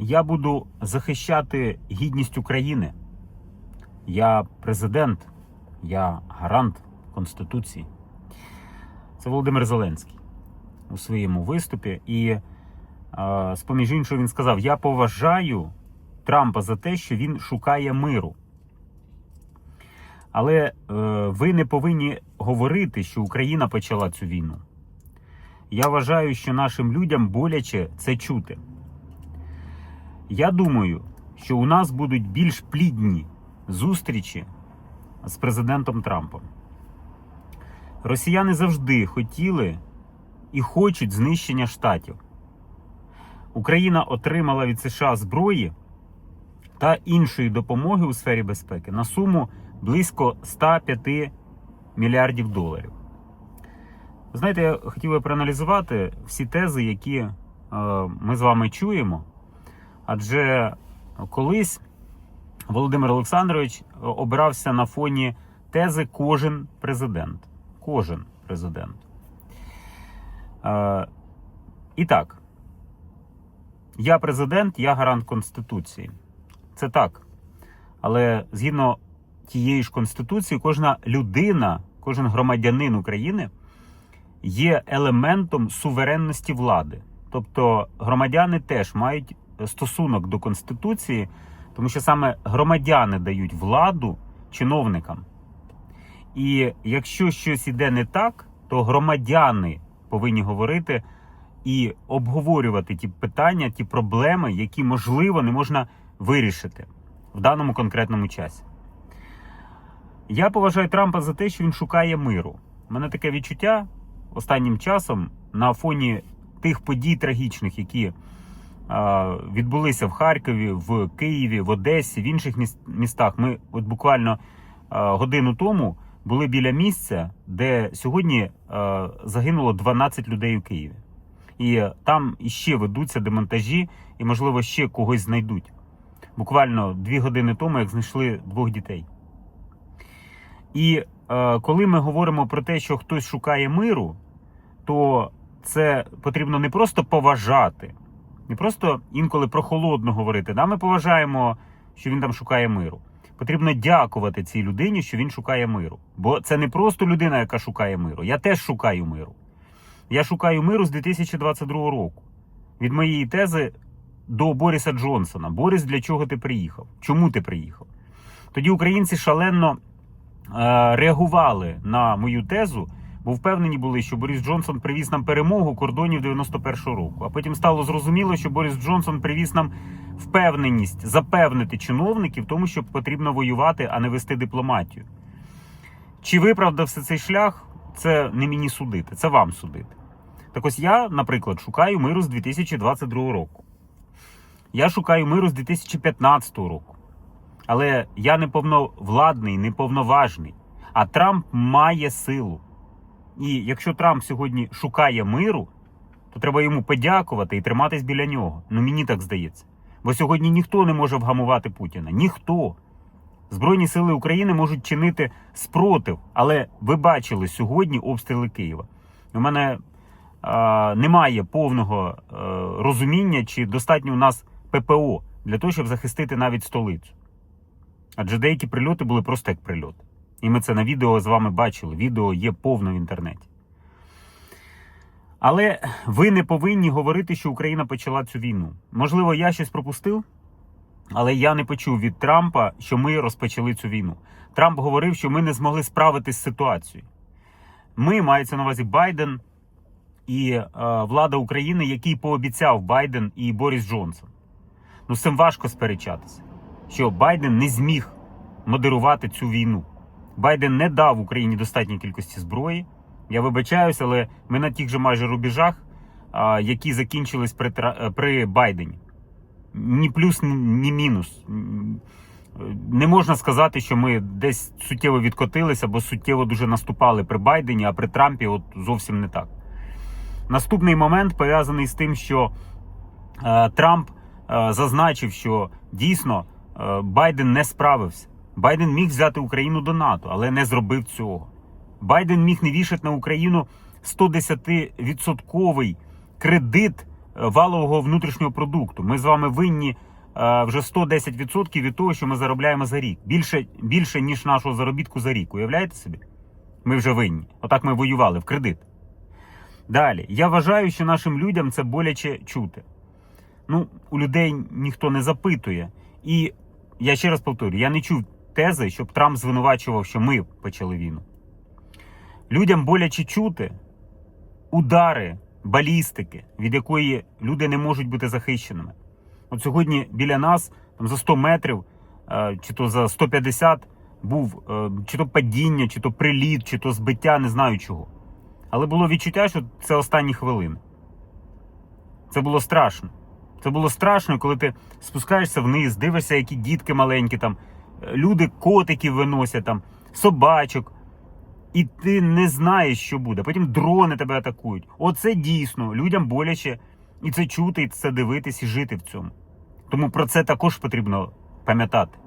я буду захищати гідність України. Я президент, я гарант Конституції. Це Володимир Зеленський у своєму виступі. І, е, з поміж іншого, він сказав: Я поважаю Трампа за те, що він шукає миру. Але е, ви не повинні говорити, що Україна почала цю війну. Я вважаю, що нашим людям боляче це чути. Я думаю, що у нас будуть більш плідні зустрічі з президентом Трампом. Росіяни завжди хотіли і хочуть знищення штатів. Україна отримала від США зброї та іншої допомоги у сфері безпеки на суму близько 105 мільярдів доларів. Знаєте, я хотів би проаналізувати всі тези, які е, ми з вами чуємо. Адже колись Володимир Олександрович обирався на фоні тези кожен президент. Кожен президент. Е, і так, я президент, я гарант Конституції. Це так. Але згідно тієї ж Конституції, кожна людина, кожен громадянин України є елементом суверенності влади. Тобто громадяни теж мають стосунок до Конституції, тому що саме громадяни дають владу чиновникам. І якщо щось іде не так, то громадяни повинні говорити і обговорювати ті питання, ті проблеми, які можливо не можна вирішити в даному конкретному часі. Я поважаю Трампа за те, що він шукає миру. У мене таке відчуття останнім часом на фоні тих подій трагічних, які відбулися в Харкові, в Києві, в Одесі, в інших містах. Ми от буквально годину тому були біля місця, де сьогодні загинуло 12 людей у Києві. І там іще ведуться демонтажі, і, можливо, ще когось знайдуть. Буквально дві години тому, як знайшли двох дітей. І е, коли ми говоримо про те, що хтось шукає миру, то це потрібно не просто поважати, не просто інколи прохолодно говорити. Да, ми поважаємо, що він там шукає миру. Потрібно дякувати цій людині, що він шукає миру. Бо це не просто людина, яка шукає миру. Я теж шукаю миру. Я шукаю миру з 2022 року. Від моєї тези до Боріса Джонсона. Борис, для чого ти приїхав? Чому ти приїхав? Тоді українці шалено е, реагували на мою тезу, бо впевнені були, що Борис Джонсон привіз нам перемогу кордонів 91-го року. А потім стало зрозуміло, що Борис Джонсон привіз нам впевненість запевнити чиновників в тому, що потрібно воювати, а не вести дипломатію. Чи виправдався цей шлях? Це не мені судити, це вам судити. Так ось я, наприклад, шукаю миру з 2022 року. Я шукаю миру з 2015 року. Але я не повновладний, не повноважний. А Трамп має силу. І якщо Трамп сьогодні шукає миру, то треба йому подякувати і триматись біля нього. Ну мені так здається. Бо сьогодні ніхто не може вгамувати Путіна. Ніхто. Збройні сили України можуть чинити спротив, але ви бачили сьогодні обстріли Києва. У мене е, немає повного е, розуміння, чи достатньо у нас ППО для того, щоб захистити навіть столицю. Адже деякі прильоти були просто як прильот. І ми це на відео з вами бачили. Відео є повно в інтернеті. Але ви не повинні говорити, що Україна почала цю війну. Можливо, я щось пропустив, але я не почув від Трампа, що ми розпочали цю війну. Трамп говорив, що ми не змогли справитись з ситуацією. Ми мається на увазі Байден і е, влада України, який пообіцяв Байден і Борис Джонсон. Ну, з цим важко сперечатися, що Байден не зміг модерувати цю війну. Байден не дав Україні достатньої кількості зброї. Я вибачаюсь, але ми на тих же майже рубежах, які закінчились при, е, при Байдені. Ні плюс, ні- мінус. Не можна сказати, що ми десь суттєво відкотилися, бо суттєво дуже наступали при Байдені, а при Трампі от зовсім не так. Наступний момент пов'язаний з тим, що е, Трамп е, зазначив, що дійсно е, Байден не справився. Байден міг взяти Україну до НАТО, але не зробив цього. Байден міг не вішати на Україну 110% кредит валового внутрішнього продукту. Ми з вами винні е, вже 110% від того, що ми заробляємо за рік. Більше, більше ніж нашого заробітку за рік. Уявляєте собі? Ми вже винні. Отак ми воювали в кредит. Далі, я вважаю, що нашим людям це боляче чути. Ну, у людей ніхто не запитує. І я ще раз повторю: я не чув тези, щоб Трамп звинувачував, що ми почали війну. Людям боляче чути удари, балістики, від якої люди не можуть бути захищеними. От сьогодні біля нас, там за 100 метрів, е, чи то за 150 був е, чи то падіння, чи то приліт, чи то збиття, не знаю чого. Але було відчуття, що це останні хвилини. Це було страшно. Це було страшно, коли ти спускаєшся вниз, дивишся, які дітки маленькі там, люди котиків виносять там, собачок. І ти не знаєш, що буде. Потім дрони тебе атакують. Оце дійсно людям боляче і це чути, і це дивитись, і жити в цьому. Тому про це також потрібно пам'ятати.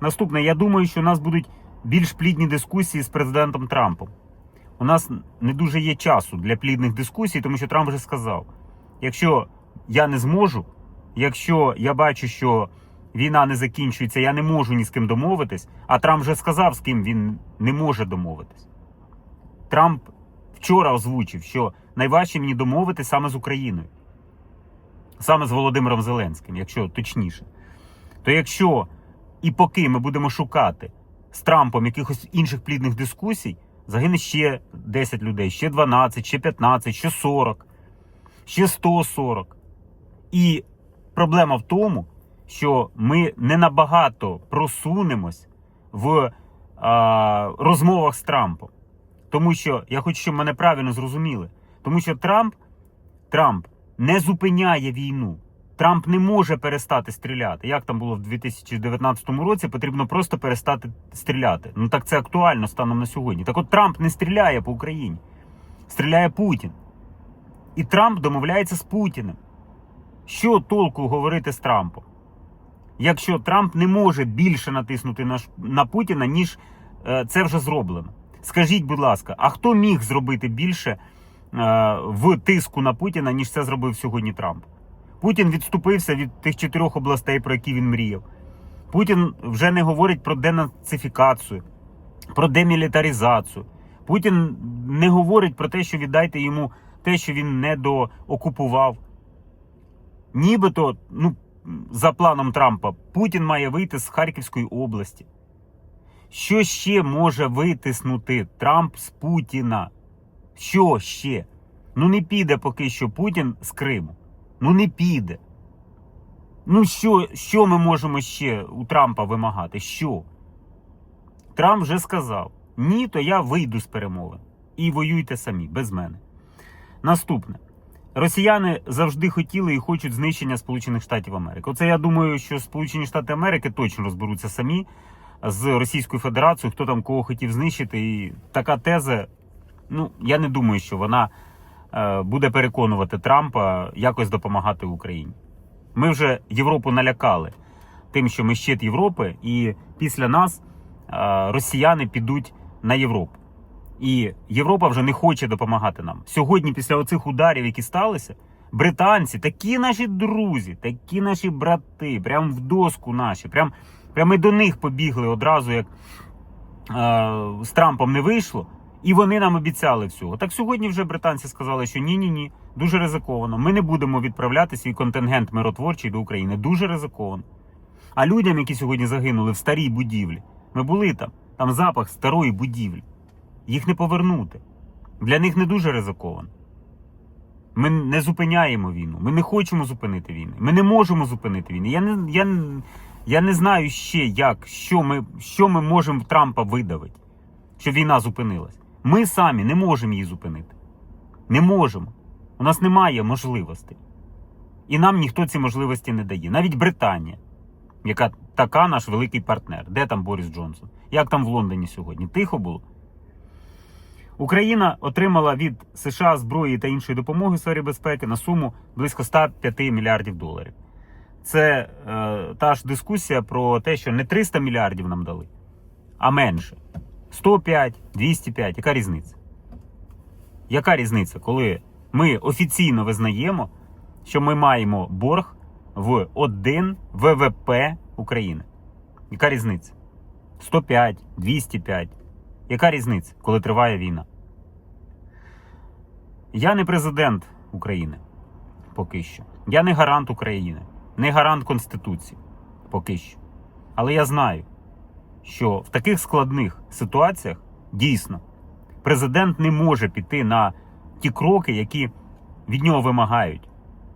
Наступне, я думаю, що у нас будуть більш плідні дискусії з президентом Трампом. У нас не дуже є часу для плідних дискусій, тому що Трамп вже сказав: якщо я не зможу, якщо я бачу, що війна не закінчується, я не можу ні з ким домовитись, а Трамп вже сказав, з ким він не може домовитись. Трамп вчора озвучив, що найважче мені домовитись саме з Україною, саме з Володимиром Зеленським, якщо точніше. То якщо і поки ми будемо шукати з Трампом якихось інших плідних дискусій, загине ще 10 людей, ще 12, ще 15, ще 40, ще 140. І проблема в тому, що ми не набагато просунемось в а, розмовах з Трампом. Тому що я хочу, щоб мене правильно зрозуміли. Тому що Трамп, Трамп не зупиняє війну. Трамп не може перестати стріляти. Як там було в 2019 році, потрібно просто перестати стріляти. Ну так це актуально станом на сьогодні. Так от Трамп не стріляє по Україні, стріляє Путін. І Трамп домовляється з Путіним. Що толку говорити з Трампом? Якщо Трамп не може більше натиснути на, на Путіна, ніж е, це вже зроблено. Скажіть, будь ласка, а хто міг зробити більше е, в тиску на Путіна, ніж це зробив сьогодні Трамп? Путін відступився від тих чотирьох областей, про які він мріяв. Путін вже не говорить про денацифікацію, про демілітаризацію. Путін не говорить про те, що віддайте йому те, що він не доокупував. Нібито, ну, за планом Трампа, Путін має вийти з Харківської області. Що ще може витиснути Трамп з Путіна? Що ще? Ну не піде поки що Путін з Криму. Ну не піде. Ну що, що ми можемо ще у Трампа вимагати? Що? Трамп вже сказав: ні, то я вийду з перемовин. І воюйте самі, без мене. Наступне. Росіяни завжди хотіли і хочуть знищення Сполучених Штатів Америки. Оце я думаю, що Сполучені Штати Америки точно розберуться самі з Російською Федерацією, хто там кого хотів знищити. І така теза, ну я не думаю, що вона е, буде переконувати Трампа якось допомагати Україні. Ми вже Європу налякали тим, що ми щит Європи, і після нас е, росіяни підуть на Європу. І Європа вже не хоче допомагати нам. Сьогодні, після оцих ударів, які сталися, британці, такі наші друзі, такі наші брати, прям в доску наші, прям, прям ми до них побігли одразу, як е, з Трампом не вийшло. І вони нам обіцяли всього. Так сьогодні вже британці сказали, що ні, ні, ні, дуже ризиковано. Ми не будемо відправляти свій контингент миротворчий до України. Дуже ризиковано. А людям, які сьогодні загинули в старій будівлі, ми були там, там запах старої будівлі. Їх не повернути. Для них не дуже ризиковано. Ми не зупиняємо війну. Ми не хочемо зупинити війну. Ми не можемо зупинити війну. Я не, я, я не знаю ще, як, що ми, що ми можемо Трампа видавити, щоб війна зупинилась. Ми самі не можемо її зупинити. Не можемо. У нас немає можливостей. І нам ніхто ці можливості не дає. Навіть Британія, яка така наш великий партнер. Де там Борис Джонсон? Як там в Лондоні сьогодні? Тихо було? Україна отримала від США зброї та іншої допомоги в сфері безпеки на суму близько 105 мільярдів доларів. Це е, та ж дискусія про те, що не 300 мільярдів нам дали, а менше. 105, 205. Яка різниця? Яка різниця, коли ми офіційно визнаємо, що ми маємо борг в 1 ВВП України. Яка різниця? 105, 205. Яка різниця, коли триває війна? Я не президент України поки що. Я не гарант України, не гарант Конституції поки що. Але я знаю, що в таких складних ситуаціях дійсно президент не може піти на ті кроки, які від нього вимагають.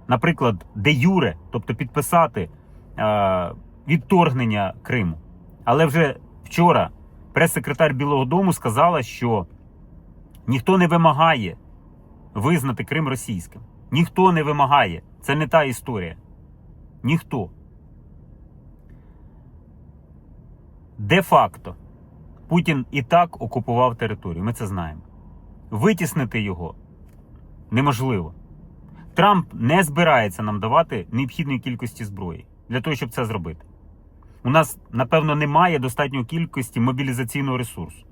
Наприклад, де юре, тобто підписати е, відторгнення Криму. Але вже вчора прес-секретар Білого Дому сказала, що ніхто не вимагає визнати Крим російським. Ніхто не вимагає. Це не та історія. Ніхто. Де-факто Путін і так окупував територію. Ми це знаємо. Витіснити його неможливо. Трамп не збирається нам давати необхідної кількості зброї для того, щоб це зробити. У нас, напевно, немає достатньої кількості мобілізаційного ресурсу.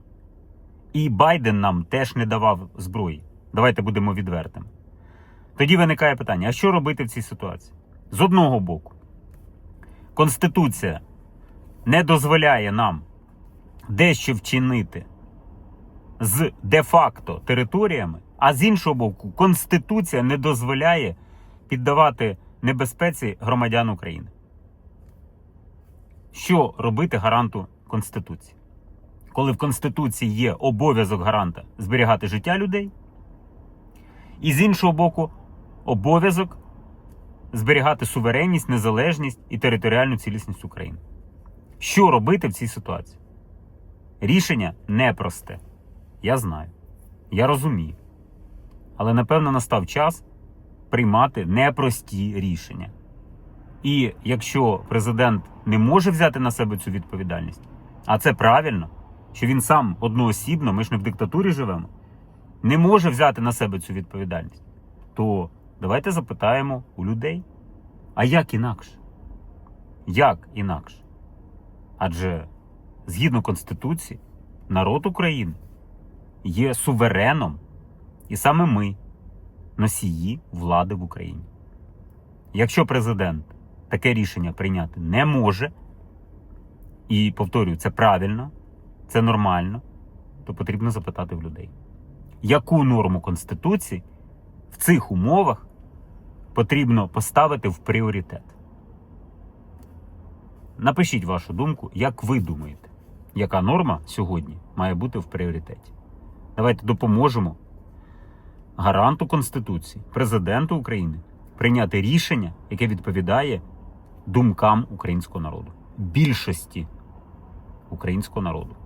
І Байден нам теж не давав зброї. Давайте будемо відвертими. Тоді виникає питання: а що робити в цій ситуації? З одного боку, Конституція не дозволяє нам дещо вчинити з де-факто територіями, а з іншого боку, Конституція не дозволяє піддавати небезпеці громадян України. Що робити гаранту Конституції? Коли в Конституції є обов'язок гаранта зберігати життя людей, і з іншого боку, обов'язок зберігати суверенність, незалежність і територіальну цілісність України. Що робити в цій ситуації? Рішення непросте. Я знаю. Я розумію. Але напевно настав час приймати непрості рішення. І якщо президент не може взяти на себе цю відповідальність, а це правильно, що він сам одноосібно, ми ж не в диктатурі живемо, не може взяти на себе цю відповідальність, то давайте запитаємо у людей. А як інакше? Як інакше? Адже згідно Конституції, народ України є сувереном, і саме ми носії влади в Україні. Якщо президент таке рішення прийняти не може, і повторюю, це правильно, це нормально, то потрібно запитати в людей, яку норму Конституції в цих умовах потрібно поставити в пріоритет. Напишіть вашу думку, як ви думаєте, яка норма сьогодні має бути в пріоритеті. Давайте допоможемо гаранту Конституції, президенту України прийняти рішення, яке відповідає думкам українського народу, більшості українського народу.